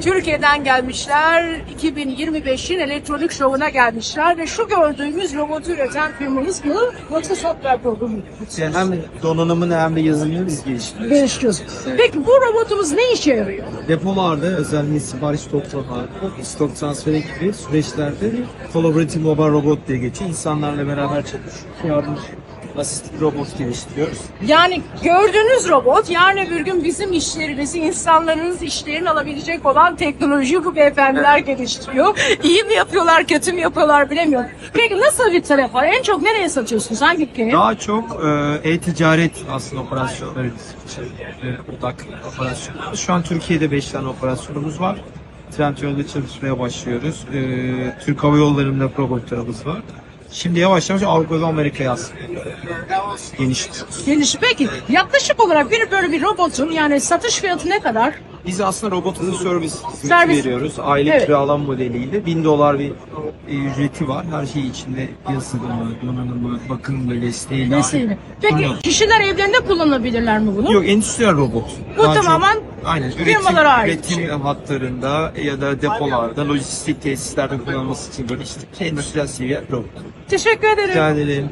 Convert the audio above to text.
Türkiye'den gelmişler. 2025'in elektronik şovuna gelmişler ve şu gördüğümüz robotu üreten firmamız bu. Batı Software Programı. Yani hem donanımını hem de yazılımını biz geliştiriyoruz. Geliştiriyoruz. Peki bu robotumuz ne işe yarıyor? Depolarda özellikle sipariş toplama, stok transferi gibi süreçlerde collaborative mobile robot diye geçiyor. İnsanlarla beraber çalışıyor. Yardımcı asistik robot geliştiriyoruz. Yani gördüğünüz robot yarın öbür gün bizim işlerimizi, insanlarınız işlerini alabilecek olan teknoloji bu beyefendiler geliştiriyor. İyi mi yapıyorlar, kötü mü yapıyorlar bilemiyorum. Peki nasıl bir taraf var? En çok nereye satıyorsunuz? Hangi ülkeye? Daha çok e, e-ticaret aslında operasyonları için e, odak operasyonlarımız. Şu an Türkiye'de 5 tane operasyonumuz var. Trendyol'da çalışmaya başlıyoruz. E, Türk Hava Yolları'nda robotlarımız var. Şimdi yavaş yavaş Avrupa ve Amerika'ya aslında genişliyoruz. Geliş. Peki yaklaşık olarak bir böyle bir robotun yani satış fiyatı ne kadar? Biz aslında robot as a service hizmeti Servis. veriyoruz. Aylık Evet. kiralama modeliyle 1000 dolar bir e, ücreti var. Her şey içinde yazılımı, donanımı, bakım desteği. Desteğiyle. Peki kişiler evlerinde kullanabilirler mi bunu? Yok endüstriyel robot. Bu Daha tamamen aynen, üretim, firmalara ait bir üretim hatlarında ya da depolarda, lojistik tesislerde kullanılması için geliştirilmiş endüstriyel seviye robot. Teşekkür ederim. Ederim.